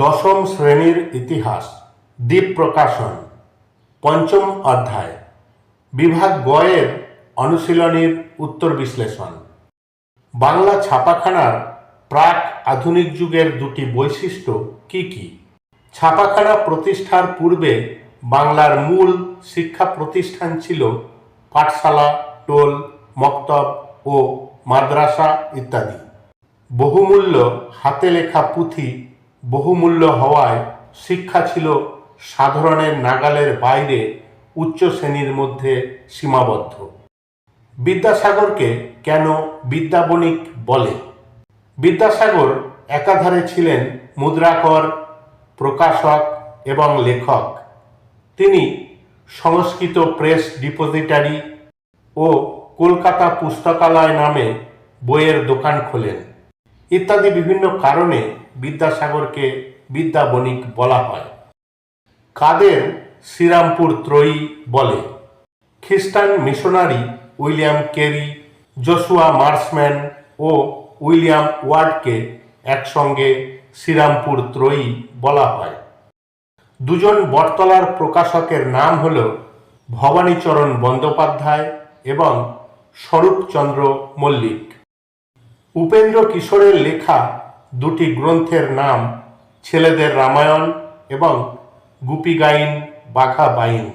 দশম শ্রেণির ইতিহাস, দ্বীপ প্রকাশন, পঞ্চম অধ্যায়, বিভাগ গয়ের অনুশীলনীর উত্তর বিশ্লেষণ। বাংলা ছাপাখানার প্রাক আধুনিক যুগের দুটি বৈশিষ্ট্য কি কি? ছাপাখানা প্রতিষ্ঠার পূর্বে বাংলার মূল শিক্ষা প্রতিষ্ঠান ছিল পাঠশালা, টোল, মক্তব ও মাদ্রাসা ইত্যাদি। বহুমূল্য হাতে লেখা পুঁথি বহুমূল্য হওয়ায় শিক্ষা ছিল সাধারণের নাগালের বাইরে উচ্চ শ্রেণির মধ্যে সীমাবদ্ধ। বিদ্যাসাগরকে কেন বিদ্যাবণিক বলে? বিদ্যাসাগর একাধারে ছিলেন মুদ্রাকর, প্রকাশক এবং লেখক। তিনি সংস্কৃত প্রেস ডিপোজিটারি ও কলকাতা পুস্তকালয় নামে বইয়ের দোকান খোলেন। ইত্যাদি বিভিন্ন কারণে বিদ্যাসাগরকে বিদ্যাবণিক বলা হয়। কাদের শ্রীরামপুর ত্রয়ী বলে, খ্রিস্টান missionary William Carey Joshua Marshman ও উইলিয়াম ওয়ার্ডকে একসঙ্গে শ্রীরামপুর ত্রয়ী বলা হয়। দুজন বটতলার প্রকাশকের নাম হল ভবানীচরণ বন্দ্যোপাধ্যায় এবং স্বরূপচন্দ্র মল্লিক। উপেন্দ্র কিশোরের লেখা দুটি গ্রন্থের নাম ছেলেদের রামায়ণ এবং গুপি গাইন বাঘা বাইন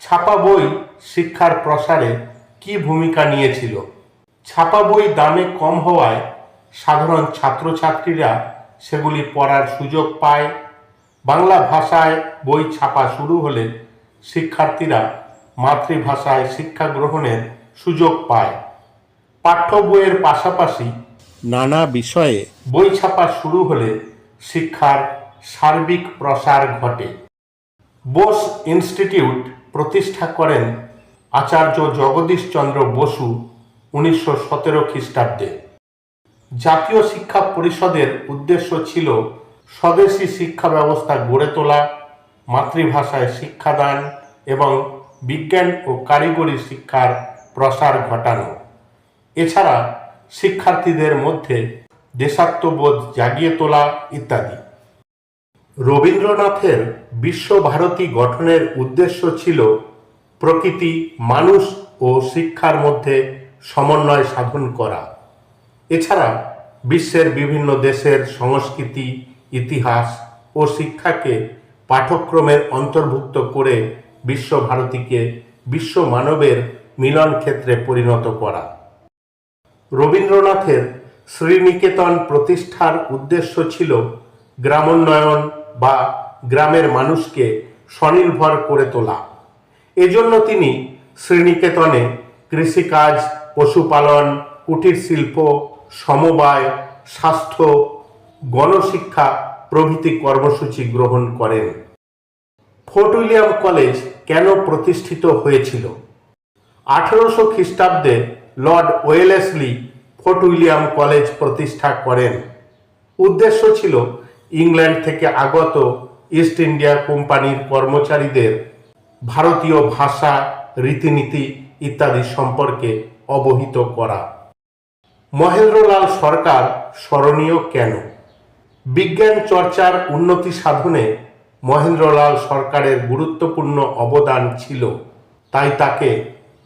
ছাপা বই শিক্ষার প্রসারে কি ভূমিকা নিয়েছিল? ছাপা বই দামে কম হওয়ায় সাধারণ ছাত্রছাত্রীরা সেগুলি পড়ার সুযোগ পায়। বাংলা ভাষায় বই ছাপা শুরু হলে শিক্ষার্থীরা মাতৃভাষায় শিক্ষা গ্রহণের সুযোগ পায়। পাঠ্য বইয়ের পাশাপাশি নানা বিষয়ে। বই ছাপা শুরু হলে শিক্ষার সার্বিক প্রসার ঘটে। বোস ইনস্টিটিউট প্রতিষ্ঠা করেন আচার্য জগদীশচন্দ্র বসু উনিশশো সতেরো খ্রিস্টাব্দে। জাতীয় শিক্ষা পরিষদের উদ্দেশ্য ছিল স্বদেশী শিক্ষা ব্যবস্থা গড়ে তোলা, মাতৃভাষায় শিক্ষাদান এবং বিজ্ঞান ও কারিগরি শিক্ষার প্রসার ঘটানো। এছাড়া শিক্ষার্থীদের মধ্যে দেশাত্মবোধ জাগিয়ে তোলা ইত্যাদি। রবীন্দ্রনাথের বিশ্বভারতী গঠনের উদ্দেশ্য ছিল প্রকৃতি, মানুষ ও শিক্ষার মধ্যে সমন্বয় সাধন করা। এছাড়া বিশ্বের বিভিন্ন দেশের সংস্কৃতি, ইতিহাস ও শিক্ষাকে পাঠ্যক্রমের অন্তর্ভুক্ত করে বিশ্বভারতীকে বিশ্ব মানবের মিলন ক্ষেত্রে পরিণত করা। রবীন্দ্রনাথের শ্রীনিকেতন প্রতিষ্ঠার উদ্দেশ্য ছিল গ্রামোন্নয়ন বা গ্রামের মানুষকে স্বনির্ভর করে তোলা। এজন্য তিনি শ্রীনিকেতনে কৃষিকাজ, পশুপালন, কুটির শিল্প, সমবায়, স্বাস্থ্য, গণশিক্ষা প্রভৃতি কর্মসূচি গ্রহণ করেন। ফোর্ট উইলিয়াম কলেজ কেন প্রতিষ্ঠিত হয়েছিল? আঠারোশো খ্রিস্টাব্দে Lord Wellesley Fort William College প্রতিষ্ঠা করেন। উদ্দেশ্য ছিল ইংল্যান্ড থেকে আগত ইস্ট ইন্ডিয়া কোম্পানির কর্মচারীদের ভারতীয় ভাষা, রীতিনীতি ইত্যাদি সম্পর্কে অবহিত করা। মহেন্দ্রলাল সরকার স্মরণীয় কেন? বিজ্ঞান চর্চার উন্নতি সাধনে মহেন্দ্রলাল সরকারের গুরুত্বপূর্ণ অবদান ছিল, তাই তাকে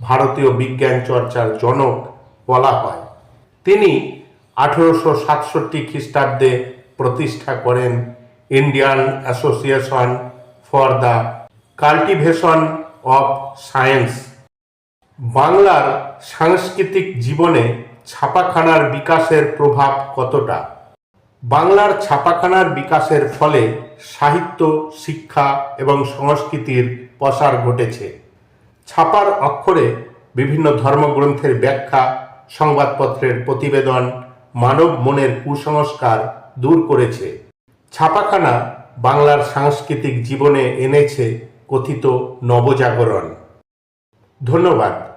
ভারতীয় বিজ্ঞান চর্চার জনক বলা হয়। তিনি আঠেরোশো সাতষট্টি খ্রিস্টাব্দে প্রতিষ্ঠা করেন Indian Association for the Cultivation of Science. বাংলার সাংস্কৃতিক জীবনে ছাপাখানার বিকাশের প্রভাব কতটা? বাংলার ছাপাখানার বিকাশের ফলে সাহিত্য, শিক্ষা এবং সংস্কৃতির প্রসার ঘটেছে। ছাপার অক্ষরে বিভিন্ন ধর্মগ্রন্থের ব্যাখ্যা, সংবাদপত্রের প্রতিবেদন, মানব মনের কুসংস্কার দূর করেছে। ছাপাখানা বাংলার সাংস্কৃতিক জীবনে এনেছে কথিত নবজাগরণ। ধন্যবাদ।